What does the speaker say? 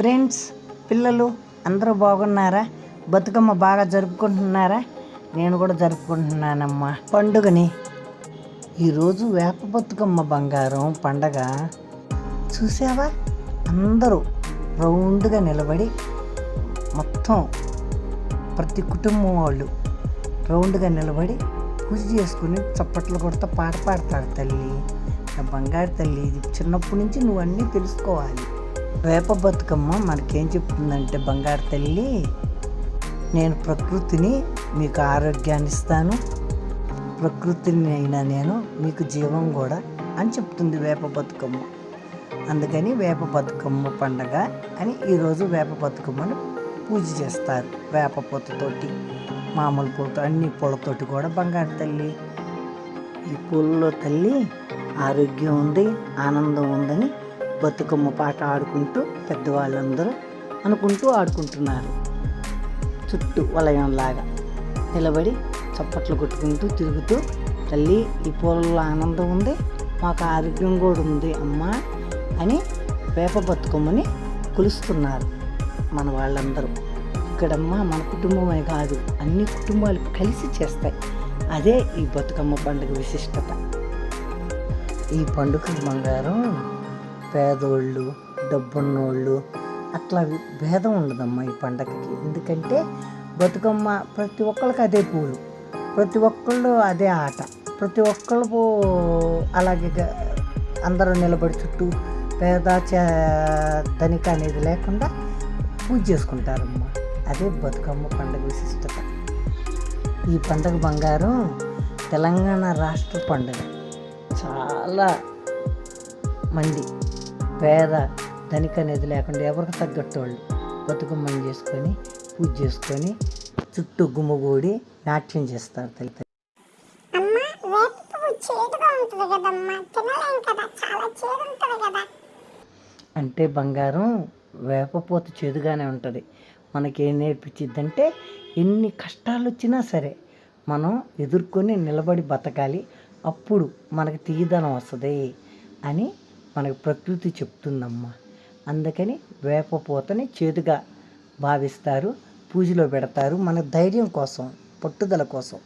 Friends పిల్లలు అందరూ బాగున్నారా? బతుకమ్మ బాగా జరుపుకుంటున్నారా? నేను కూడా జరుపుకుంటున్నానమ్మా. పండుగని. ఈరోజు వేప బతుకమ్మ బంగారం పండగ. చూసావా? అందరూ రౌండ్గా నిలబడి మొత్తం ప్రతి కుటుంబం వాళ్ళు రౌండ్గా నిలబడి పూజ చేసుకుని చప్పట్లు కొడతా పాట పాడతాడు తల్లి. బంగారు తల్లి ఇది చిన్నప్పటి నుంచి నువ్వు అన్నీ తెలుసుకోవాలి. వేప బతుకమ్మ మనకేం చెప్తుందంటే బంగారు తల్లి నేను ప్రకృతిని మీకు ఆరోగ్యాన్ని ఇస్తాను. ప్రకృతిని అయినా నేను మీకు జీవం కూడా అని చెప్తుంది వేప బతుకమ్మ. అందుకని వేప బతుకమ్మ పండగ అని ఈరోజు వేప బతుకమ్మను పూజ చేస్తారు వేప పూతతోటి. మామూలు పూలతో అన్ని పూలతోటి కూడా బంగారు తల్లి. ఈ పూలలో తల్లి ఆరోగ్యం ఉంది ఆనందం ఉందని బతుకమ్మ పాట ఆడుకుంటూ పెద్దవాళ్ళందరూ అనుకుంటూ ఆడుకుంటున్నారు. చుట్టూ వలయంలాగా నిలబడి చప్పట్లు కొట్టుకుంటూ తిరుగుతూ తల్లి ఈ పూలలో ఆనందం ఉంది మాకు ఆరోగ్యం కూడా ఉంది అమ్మా అని వేప బతుకమ్మని కొలుస్తున్నారు మన వాళ్ళందరూ. ఇక్కడమ్మ మన కుటుంబమే కాదు అన్ని కుటుంబాలు కలిసి చేస్తాయి. అదే ఈ బతుకమ్మ పండుగ విశిష్టత. ఈ పండుగ బంగారం పేదోళ్ళు డబ్బున్నోళ్ళు అట్లా భేదం ఉండదమ్మా ఈ పండగకి. ఎందుకంటే బతుకమ్మ ప్రతి ఒక్కరికి అదే పూలు. ప్రతి ఒక్కళ్ళు అదే ఆట. ప్రతి ఒక్కళ్ళు అలాగే అందరూ నిలబడి చుట్టూ పేద ధనిక అనేది లేకుండా పూజ చేసుకుంటారమ్మా. అదే బతుకమ్మ పండుగ విశిష్టత. ఈ పండుగ బంగారం తెలంగాణ రాష్ట్ర పండుగ. చాలా మంది పేద ధనిక అనేది లేకుండా ఎవరికి తగ్గట్టు వాళ్ళు బతుకమ్మని చేసుకొని పూజ చేసుకొని చుట్టూ గుమ్మగూడి నాట్యం చేస్తారు తల్లి అంటే బంగారం వేపపోత చేదుగానే ఉంటుంది. మనకి ఏం నేర్పించిద్దంటే ఎన్ని కష్టాలు వచ్చినా సరే మనం ఎదుర్కొని నిలబడి బతకాలి. అప్పుడు మనకి తీయదనం వస్తుంది అని మనకు ప్రకృతి చెప్తుందమ్మా. అందుకని వేపపోతని చేదుగా భావిస్తారు పూజలో పెడతారు మన ధైర్యం కోసం పట్టుదల కోసం.